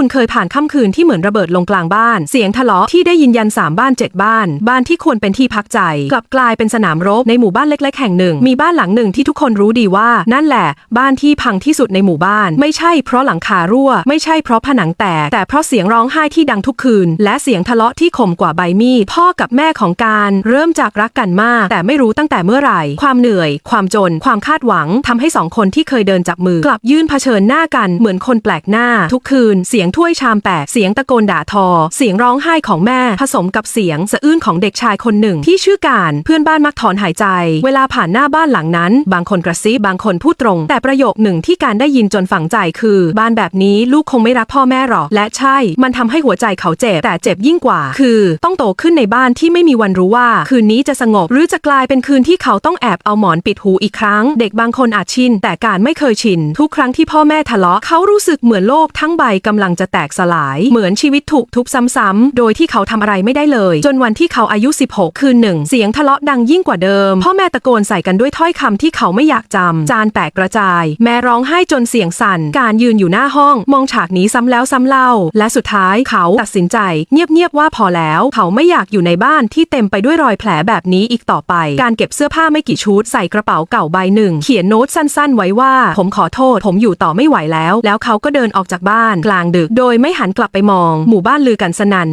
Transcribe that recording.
คุณเคยผ่านค่ำคืนที่เหมือนระเบิดลงกลางบ้าน เสียงทะเลาะที่ได้ยินยันสามบ้านเจ็ดบ้าน บ้านที่ควรเป็นที่พักใจ กลับกลายเป็นสนามรบในหมู่บ้านเล็ก ๆ แห่งหนึ่ง มีบ้านหลังหนึ่งที่ทุกคนรู้ดีว่า นั่นแหละ บ้านที่พังที่สุดในหมู่บ้าน ไม่ใช่เพราะหลังคารั่ว ไม่ใช่เพราะผนังแตก แต่เพราะเสียงร้องไห้ที่ดังทุกคืน และเสียงทะเลาะที่คมกว่าใบมีด พ่อกับแม่ของการ เริ่มจากรักกันมาก แต่ไม่รู้ตั้งแต่เมื่อไหร่ ความเหนื่อย ความจน ความคาดหวังทำให้สองคนที่เคยเดินจับมือ กลับยื่นเผชิญหน้ากันเหมือนคนแปลกหน้า ทุกคืน เสียงถ้วยชามแตก เสียงตะโกนด่าทอ เสียงร้องไห้ของแม่ ผสมกับเสียงสะอื้นของเด็กชายคนหนึ่ง ที่ชื่อการ เพื่อนบ้านมักถอนหายใจ เวลาผ่านหน้าบ้านหลังนั้น บางคนกระซิบบางคนพูดตรง แต่ประโยคหนึ่งที่การได้ยินจนฝังใจคือ บ้านแบบนี้ลูกคงไม่รักพ่อแม่หรอก และใช่ มันทำให้หัวใจเขาเจ็บแต่เจ็บยิ่งกว่า คือต้องโตขึ้นในบ้านที่ไม่มีวันรู้ว่า คืนนี้จะสงบหรือจะกลายเป็นคืนที่เขาต้องแอบเอาหมอนปิดหูอีกครั้ง เด็กบางคนอาจชินแต่การไม่เคยชิน ทุกครั้งที่พ่อแม่ทะเลาะเขารู้สึกเหมือนโลกทั้งใบกำลังจะแตกสลาย เหมือนชีวิตถูกทุบซ้ำๆ โดยที่เขาทำอะไรไม่ได้เลย จนวันที่เขาอายุ 16 คืนหนึ่ง เสียงทะเลาะดังยิ่งกว่าเดิม พ่อแม่ตะโกนใส่กันด้วยถ้อยคำที่เขาไม่อยากจำ จานแตกกระจาย แม่ร้องไห้จนเสียงสั่น การยืนอยู่หน้าห้อง มองฉากนี้ซ้ำแล้วซ้ำเล่า และสุดท้ายเขาตัดสินใจ เงียบๆว่าพอแล้ว เขาไม่อยากอยู่ในบ้านที่เต็มไปด้วยรอยแผลแบบนี้อีกต่อไป การเก็บเสื้อผ้าไม่กี่ชุดใส่กระเป๋าเก่าใบหนึ่ง เขียนโน้ตสั้นๆ ไว้ว่า ผมขอโทษ ผมอยู่ต่อไม่ไหวแล้ว แล้วเขาก็เดินออกจากบ้านกลางดึกโดยไม่หันกลับไปมอง หมู่บ้านลือกันสนัน